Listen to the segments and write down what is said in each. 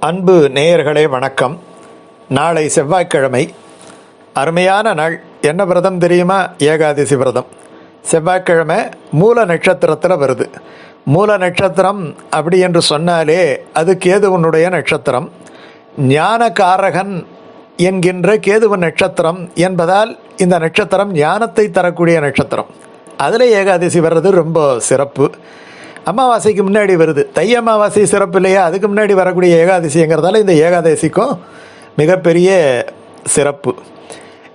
அன்பு நேயர்களே வணக்கம். நாளை செவ்வாய்க்கிழமை. அருமையான நாள். என்ன விரதம் தெரியுமா? ஏகாதசி விரதம். செவ்வாய்க்கிழமை மூல நட்சத்திரத்தில் வருது. மூல நட்சத்திரம் அப்படி என்று சொன்னாலே அது கேதுவனுடைய நட்சத்திரம். ஞானகாரகன் என்கின்ற கேதுவன் நட்சத்திரம் என்பதால் இந்த நட்சத்திரம் ஞானத்தை தரக்கூடிய நட்சத்திரம். அதில் ஏகாதசி வர்றது ரொம்ப சிறப்பு. அமாவாசைக்கு முன்னாடி வருது. தை அமாவாசை சிறப்பு இல்லையா? அதுக்கு முன்னாடி வரக்கூடிய ஏகாதசிங்கிறதால இந்த ஏகாதசிக்கும் மிகப்பெரிய சிறப்பு.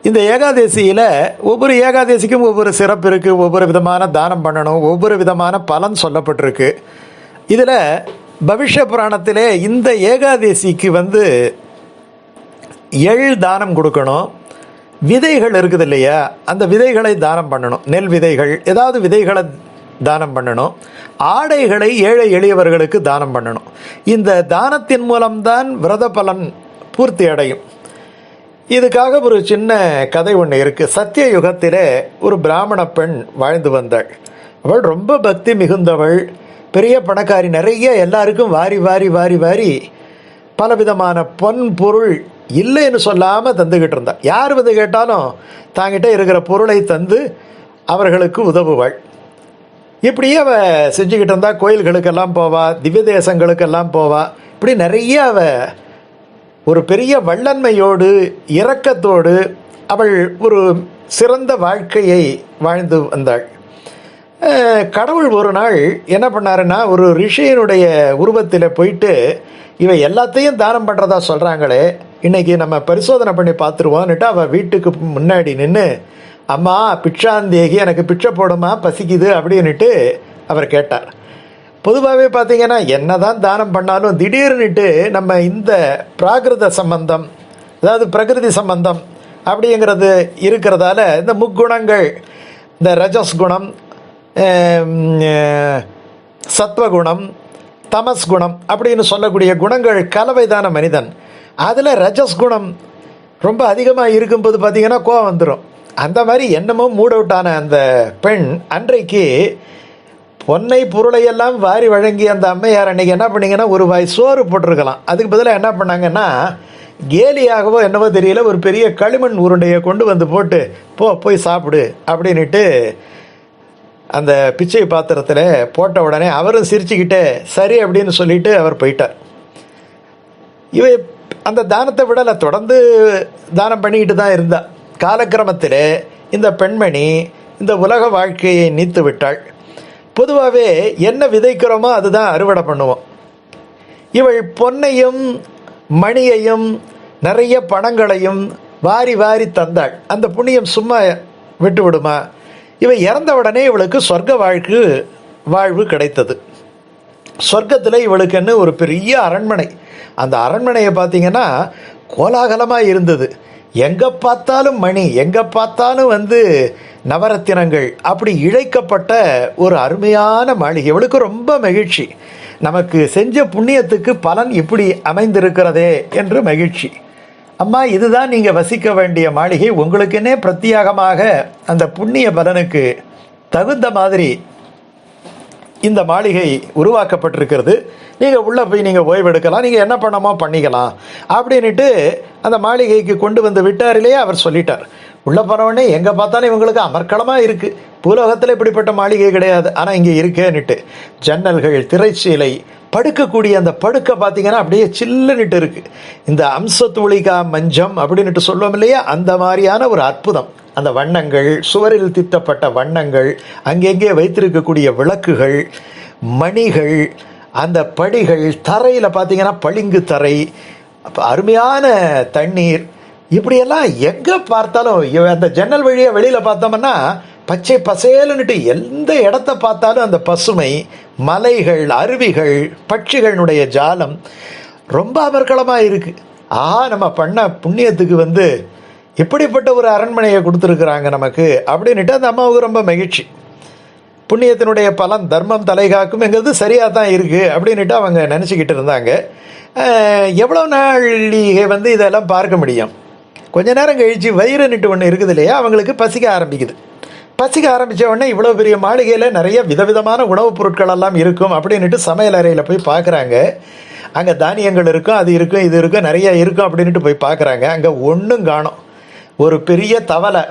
இந்த ஏகாதசியில் ஒவ்வொரு ஏகாதசிக்கும் ஒவ்வொரு சிறப்பு இருக்குது ஒவ்வொரு விதமான தானம் பண்ணணும். ஒவ்வொரு விதமான பலன் சொல்லப்பட்டிருக்கு. இதில் பவிஷ்ய புராணத்திலே இந்த ஏகாதசிக்கு வந்து எள் தானம் கொடுக்கணும். விதைகள் இருக்குது இல்லையா அந்த விதைகளை தானம் பண்ணணும். நெல் விதைகள். ஏதாவது விதைகளை தானம் பண்ணணும். ஆடைகளை ஏழை எளியவர்களுக்கு தானம் பண்ணணும். இந்த தானத்தின் மூலம்தான் விரத பலன் பூர்த்தி அடையும். இதுக்காக ஒரு சின்ன கதை ஒன்று இருக்குது சத்திய யுகத்திலே ஒரு பிராமண பெண் வாழ்ந்து வந்தாள். அவள் ரொம்ப பக்தி மிகுந்தவள். பெரிய பணக்காரி நிறைய எல்லாருக்கும் வாரி வாரி வாரி வாரி பலவிதமான பொன் பொருள் இல்லைன்னு சொல்லாமல் தந்துக்கிட்டு இருந்தாள். யார் வந்து கேட்டாலும் தாங்கிட்ட இருக்கிற பொருளை தந்து அவர்களுக்கு உதவுவாள். இப்படியே அவ செஞ்சுக்கிட்டு இருந்தா கோயில்களுக்கெல்லாம் போவா திவ்ய தேசங்களுக்கெல்லாம் போவா. இப்படி நிறைய அவ ஒரு பெரிய வள்ளன்மையோடு இரக்கத்தோடு அவள் ஒரு சிறந்த வாழ்க்கையை வாழ்ந்து வந்தாள். கடவுள் ஒரு நாள் என்ன பண்ணாருன்னா ஒரு ரிஷியனுடைய உருவத்தில் போயிட்டு இவை எல்லாத்தையும் தானம் பண்ணுறதா சொல்கிறாங்களே இன்னைக்கு நம்ம பரிசோதனை பண்ணி பார்த்துருவோன்னுட்டு அவள் வீட்டுக்கு முன்னாடி நின்று அம்மா பிட்சாந்தேகி எனக்கு பிச்சை போடுமா பசிக்குது அப்படின்னுட்டு அவர் கேட்டார். பொதுவாகவே பார்த்தீங்கன்னா என்னதான் தானம் பண்ணாலும் திடீர்னுட்டு நம்ம இந்த பிராகிருத சம்பந்தம் அதாவது பிரகிருதி சம்பந்தம் அப்படிங்கிறது இருக்கிறதால இந்த முக்குணங்கள் இந்த ரஜஸ் குணம் சத்வகுணம் தமஸ் குணம் அப்படின்னு சொல்லக்கூடிய குணங்கள் கலவைதான மனிதன். அதில் ரஜஸ் குணம் ரொம்ப அதிகமாக இருக்கும்போது பார்த்திங்கன்னா கோவம் வந்துடும் அந்த மாதிரி எண்ணமும் மூட் அவுட்டான அந்த பெண் அன்றைக்கு பொன்னை பொருளையெல்லாம் வாரி வழங்கி அந்த அம்மையார் அன்றைக்கி என்ன பண்ணிங்கன்னா ஒரு வாய் சோறு போட்டிருக்கலாம். அதுக்கு பதிலாக என்ன பண்ணாங்கன்னா கேலியாகவோ என்னவோ தெரியல ஒரு பெரிய களிமண் உருண்டையை கொண்டு வந்து போட்டு போ போய் சாப்பிடு அப்படின்னுட்டு அந்த பிச்சை பாத்திரத்தில் போட்ட உடனே அவரும் சிரிச்சுக்கிட்டே சரி அப்படின்னு சொல்லிட்டு அவர் போயிட்டார். இவ அந்த தானத்தை விடலை தொடர்ந்து தானம் பண்ணிக்கிட்டு தான் இருந்தா. காலக்கிரமத்தில் இந்த பெண்மணி இந்த உலக வாழ்க்கையை நீத்து விட்டாள் பொதுவாகவே என்ன விதைக்கிறோமோ அதுதான் அறுவடை பண்ணுவோம். இவள் பொன்னையும் மணியையும் நிறைய பணங்களையும் வாரி வாரி தந்தாள். அந்த புண்ணியம் சும்மா விட்டு விடுமா? இவள் இறந்த உடனே இவளுக்கு சொர்க்க வாழ்க்கு வாழ்வு கிடைத்தது. சொர்க்கத்தில் இவளுக்குன்னு ஒரு பெரிய அரண்மனை. அந்த அரண்மனையை பார்த்தீங்கன்னா கோலாகலமாக இருந்தது. எங்கே பார்த்தாலும் மணி எங்கே பார்த்தாலும் வந்து நவரத்தினங்கள் அப்படி இழைக்கப்பட்ட ஒரு அருமையான மாளிகை. இவளுக்கு ரொம்ப மகிழ்ச்சி. நமக்கு செஞ்ச புண்ணியத்துக்கு பலன் இப்படி அமைந்திருக்கிறதே என்று மகிழ்ச்சி. அம்மா இதுதான் நீங்கள் வசிக்க வேண்டிய மாளிகை. உங்களுக்குன்னே பிரத்யேகமாக அந்த புண்ணிய பலனுக்கு தகுந்த மாதிரி இந்த மாளிகை உருவாக்கப்பட்டிருக்கிறது. நீங்கள் உள்ளே போய் நீங்கள் ஓய்வெடுக்கலாம் நீங்கள் என்ன பண்ணமோ பண்ணிக்கலாம். அப்படின்னுட்டு அந்த மாளிகைக்கு கொண்டு வந்து விட்டார் இல்லையா? அவர் சொல்லிட்டார். உள்ளே போனவொடனே எங்கே பார்த்தாலும் இவங்களுக்கு அமர்க்களமாக இருக்குது பூலோகத்தில் இப்படிப்பட்ட மாளிகை கிடையாது. ஆனால் இங்கே இருக்கேன்னுட்டு ஜன்னல்கள் திரைச்சீலை படுக்கக்கூடிய அந்த படுக்கை பார்த்தீங்கன்னா அப்படியே சில்லுன்னுட்டு இருக்குது இந்த அம்சத்துளிகா மஞ்சம் அப்படின்னுட்டு சொல்லுவோம் இல்லையா? அந்த மாதிரியான ஒரு அற்புதம். அந்த வண்ணங்கள் சுவரில் திட்டப்பட்ட வண்ணங்கள் அங்கெங்கே வைத்திருக்கக்கூடிய விளக்குகள் மணிகள் அந்த படிகள் தரையில் பார்த்தீங்கன்னா பளிங்கு தரை அருமையான தண்ணீர். இப்படியெல்லாம் எங்கே பார்த்தாலும் அந்த ஜன்னல் வழியாக வெளியில் பார்த்தோம்னா பச்சை பசேலுன்னுட்டு எந்த இடத்த பார்த்தாலும் அந்த பசுமை மலைகள் அருவிகள் பட்சிகளுடைய ஜாலம் ரொம்ப அமர்க்களமாக இருக்குது ஆஹா நம்ம பண்ண புண்ணியத்துக்கு வந்து இப்படிப்பட்ட ஒரு அரண்மனையை கொடுத்துருக்குறாங்க நமக்கு அப்படின்னுட்டு அந்த அம்மாவுக்கு ரொம்ப மகிழ்ச்சி. புண்ணியத்தினுடைய பலன் தர்மம் தலைகாக்கும்ங்கிறது சரியாக தான் இருக்குது அப்படின்னுட்டு அவங்க நினச்சிக்கிட்டு இருந்தாங்க. எவ்வளோ நாளிகை வந்து இதெல்லாம் பார்க்க முடியும்? கொஞ்ச நேரம் கழித்து வயிறுன்னுட்டு ஒன்று இருக்குது இல்லையா அவங்களுக்கு பசிக்க ஆரம்பிக்குது. பசிக்க ஆரம்பித்த உடனே இவ்வளோ பெரிய மாளிகையில் நிறைய விதவிதமான உணவுப் பொருட்கள் எல்லாம் இருக்கும் அப்படின்ட்டு சமையல் அறையில் போய் பார்க்குறாங்க. அங்கே தானியங்கள் இருக்கும் அது இருக்கும் இது இருக்கும் நிறைய இருக்கும் அப்படின்ட்டு போய் பார்க்குறாங்க. அங்கே ஒன்றும் காணும். ஒரு பெரிய தவளை.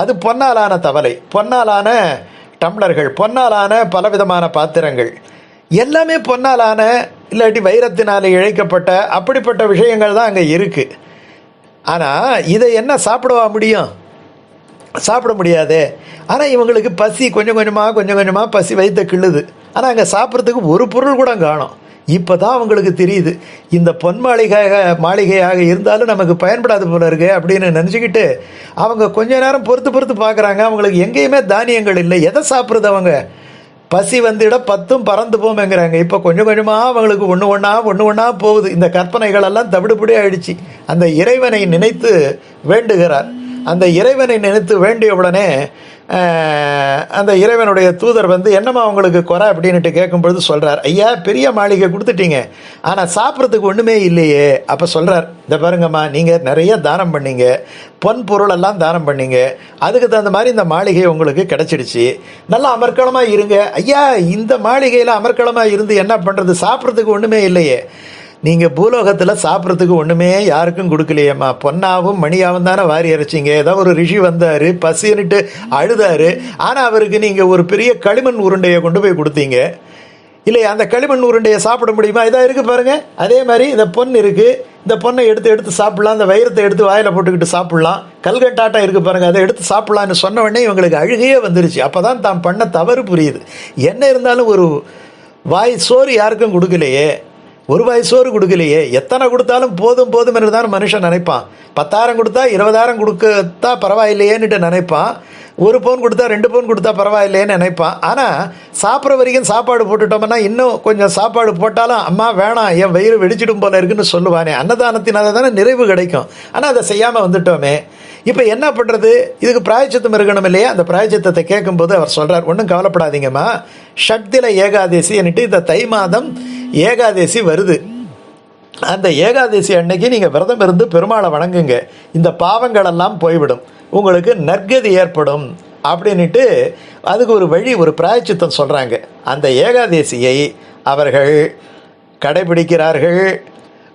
அது பொன்னாலான தவளை. பொன்னாலான டம்ளர்கள் பொன்னாலான பலவிதமான பாத்திரங்கள். எல்லாமே பொன்னாலான இல்லாட்டி வைரத்தினால் இழைக்கப்பட்ட அப்படிப்பட்ட விஷயங்கள் தான் அங்கே இருக்குது ஆனால் இதை என்ன சாப்பிடவா முடியும்? சாப்பிட முடியாதே. ஆனால் இவங்களுக்கு பசி கொஞ்சம் கொஞ்சமாக கொஞ்சம் கொஞ்சமாக பசி வைத்த கிள்ளுது. ஆனால் அங்கே சாப்பிட்றதுக்கு ஒரு பொருள் கூட காணும். இப்போ தான் அவங்களுக்கு தெரியுது. இந்த பொன் மாளிகையாக மாளிகையாக இருந்தாலும் நமக்கு பயன்படாது போல இருக்கு அப்படின்னு நினச்சிக்கிட்டு அவங்க கொஞ்ச நேரம் பொறுத்து பொறுத்து பார்க்குறாங்க அவங்களுக்கு எங்கேயுமே தானியங்கள் இல்லை. எதை சாப்பிட்றது அவங்க? பசி வந்துட பத்தும் பறந்து போமேங்கிறாங்க. இப்போ கொஞ்சம் கொஞ்சமாக அவங்களுக்கு ஒன்று ஒன்றா ஒன்று ஒன்றா போகுது. இந்த கற்பனைகள் எல்லாம் தவிடுபடி ஆயிடுச்சு. அந்த இறைவனை நினைத்து வேண்டுகிறார். அந்த இறைவனை நினைத்து வேண்டிய உடனே அந்த இறைவனுடைய தூதர் வந்து என்னம்மா உங்களுக்கு குறை? அப்படின்ட்டு கேட்கும்பொழுது சொல்கிறார் ஐயா பெரிய மாளிகை கொடுத்துட்டீங்க. ஆனால் சாப்பிட்றதுக்கு ஒன்றுமே இல்லையே. அப்போ சொல்கிறார் இந்த பாருங்கம்மா நீங்கள் நிறைய தானம் பண்ணீங்க. பொன் பொருளெல்லாம் தானம் பண்ணீங்க. அதுக்கு தகுந்த மாதிரி இந்த மாளிகை உங்களுக்கு கிடச்சிடுச்சு. நல்லா அமர்க்களமாக இருங்க. ஐயா இந்த மாளிகையில் அமர்க்களமாக இருந்து என்ன பண்ணுறது சாப்பிட்றதுக்கு ஒன்றுமே இல்லையே. நீங்கள் பூலோகத்தில் சாப்பிட்றதுக்கு ஒன்றுமே யாருக்கும் கொடுக்கலையேம்மா. பொன்னாவும் மணியாவும் தானே வாரி இறைச்சிங்க. ஏதோ ஒரு ரிஷி வந்தார் பசின்னுட்டு அழுதாரு. ஆனால் அவருக்கு நீங்கள் ஒரு பெரிய களிமண் உருண்டையை கொண்டு போய் கொடுத்தீங்க. இல்லை அந்த களிமண் உருண்டையை சாப்பிட முடியுமா? இதாக இருக்குது பாருங்க. அதே மாதிரி இந்த பொன் இருக்குது இந்த பொண்ணை எடுத்து எடுத்து சாப்பிடலாம். இந்த வைரத்தை எடுத்து வாயில் போட்டுக்கிட்டு சாப்பிடலாம். கல்கட்டாட்டம் இருக்குது பாருங்க. அதை எடுத்து சாப்பிட்லான்னு சொன்ன உடனே இவங்களுக்கு அழுகையே வந்துருச்சு. அப்போ தான் தான் பண்ண தவறு புரியுது. என்ன இருந்தாலும் ஒரு வாய் சோறு யாருக்கும் கொடுக்கலையே. ஒரு வாய் சோறு கொடுக்கலையே. எத்தனை கொடுத்தாலும் போதும் போதும் என்று தான் மனுஷன் நினைப்பான். பத்தாயிரம் கொடுத்தா இருபதாயிரம் கொடுக்கத்தா பரவாயில்லையேன்னுட்டு நினைப்பான். ஒரு பவுன் கொடுத்தா ரெண்டு பவுன் கொடுத்தா பரவாயில்லையேன்னு நினைப்பான். ஆனால் சாப்பிட்ற வரைக்கும் சாப்பாடு போட்டுட்டோம்னா இன்னும் கொஞ்சம் சாப்பாடு போட்டாலும் அம்மா வேணாம் என் வயிறு வெடிச்சிடும் போல இருக்குன்னு சொல்லுவானே. அன்னதானத்தினால தானே நிறைவு கிடைக்கும். ஆனால் அதை செய்யாமல் வந்துட்டோமே. இப்போ என்ன பண்ணுறது இதுக்கு பிராயச்சித்தம் இருக்கணும் இல்லையா? அந்த பிராயச்சித்தத்தை கேட்கும்போது அவர் சொல்கிறார் ஒன்றும் கவலைப்படாதீங்கம்மா. ஷட்தில ஏகாதேசி என்னட்டு இந்த தை மாதம் ஏகாதேசி வருது. அந்த ஏகாதசி அன்னைக்கு நீங்கள் விரதம் இருந்து பெருமாளை வணங்குங்க. இந்த பாவங்களெல்லாம் போய்விடும். உங்களுக்கு நற்கதி ஏற்படும். அப்படின்ட்டு அதுக்கு ஒரு வழி ஒரு பிராயச்சித்தம் சொல்கிறாங்க அந்த ஏகாதேசியை அவர்கள் கடைபிடிக்கிறார்கள்.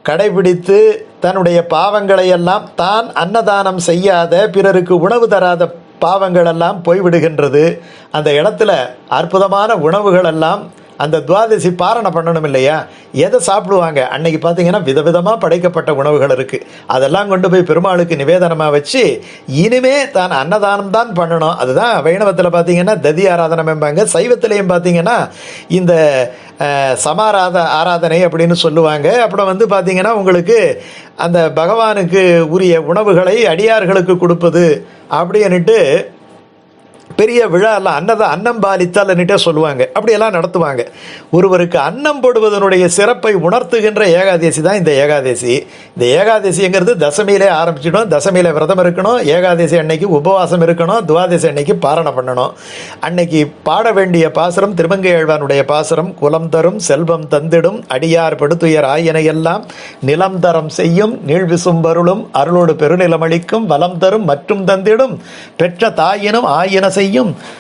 கடைபிடித்து தன்னுடைய பாவங்களையெல்லாம் தான் அன்னதானம் செய்யாத பிறருக்கு உணவு தராத பாவங்களெல்லாம் போய்விடுகின்றது. அந்த இடத்துல அற்புதமான உணவுகளெல்லாம் அந்த துவாதசி பாரணை பண்ணணும் இல்லையா? எதை சாப்பிடுவாங்க? அன்னைக்கு பார்த்தீங்கன்னா விதவிதமாக படைக்கப்பட்ட உணவுகள் இருக்குது அதெல்லாம் கொண்டு போய் பெருமாளுக்கு நிவேதனமாக வச்சு இனிமே தான் அன்னதானம் தான் பண்ணணும். அதுதான் வைணவத்தில் பார்த்தீங்கன்னா ததி ஆராதனம் என்பாங்க. சைவத்திலையும் பார்த்தீங்கன்னா இந்த சமாராத ஆராதனை அப்படின்னு சொல்லுவாங்க. அப்புறம் வந்து பார்த்தீங்கன்னா உங்களுக்கு அந்த பகவானுக்கு உரிய உணவுகளை அடியார்களுக்கு கொடுப்பது அப்படின்னுட்டு பெரிய விழாலாம் அன்னதான் அன்னம் பாலித்தால்னுட்டே சொல்லுவாங்க. அப்படியெல்லாம் நடத்துவாங்க. ஒருவருக்கு அன்னம் போடுவதனுடைய சிறப்பை உணர்த்துகின்ற ஏகாதசி தான் இந்த ஏகாதசி. இந்த ஏகாதசிங்கிறது தசமியிலே ஆரம்பிச்சிடும் தசமியில் விரதம் இருக்கணும் ஏகாதசி அன்னைக்கு உபவாசம் இருக்கணும் துவாதசி அன்னைக்கு பாரணம் பண்ணணும். அன்னைக்கு பாட வேண்டிய பாசுரம் திருமங்கை ஆழ்வானுடைய பாசுரம் குலம் தரும் செல்வம் தந்திடும் அடியார் படுத்துயர் ஆயனையெல்லாம் நிலம் தரம் செய்யும் நீழ்விசும் வருளும் அருளோடு பெருநிலமளிக்கும் வலம் தரும் மற்றும் தந்திடும் பெற்ற தாயினும் ஆயின செய்யும்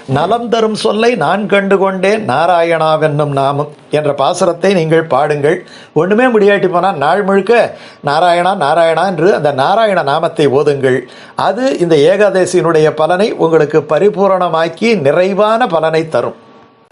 நலம் தரும் சொல்லை நான் கண்டு கொண்டேன் நாராயணாவென்னும் நாமம் என்ற பாசுரத்தை நீங்கள் பாடுங்கள். ஒன்றுமே முடியாட்டி போனால் நாள் முழுக்க நாராயணா நாராயணா என்று அந்த நாராயண நாமத்தை ஓதுங்கள். அது இந்த ஏகாதசியினுடைய பலனை உங்களுக்கு பரிபூரணமாக்கி நிறைவான பலனை தரும்.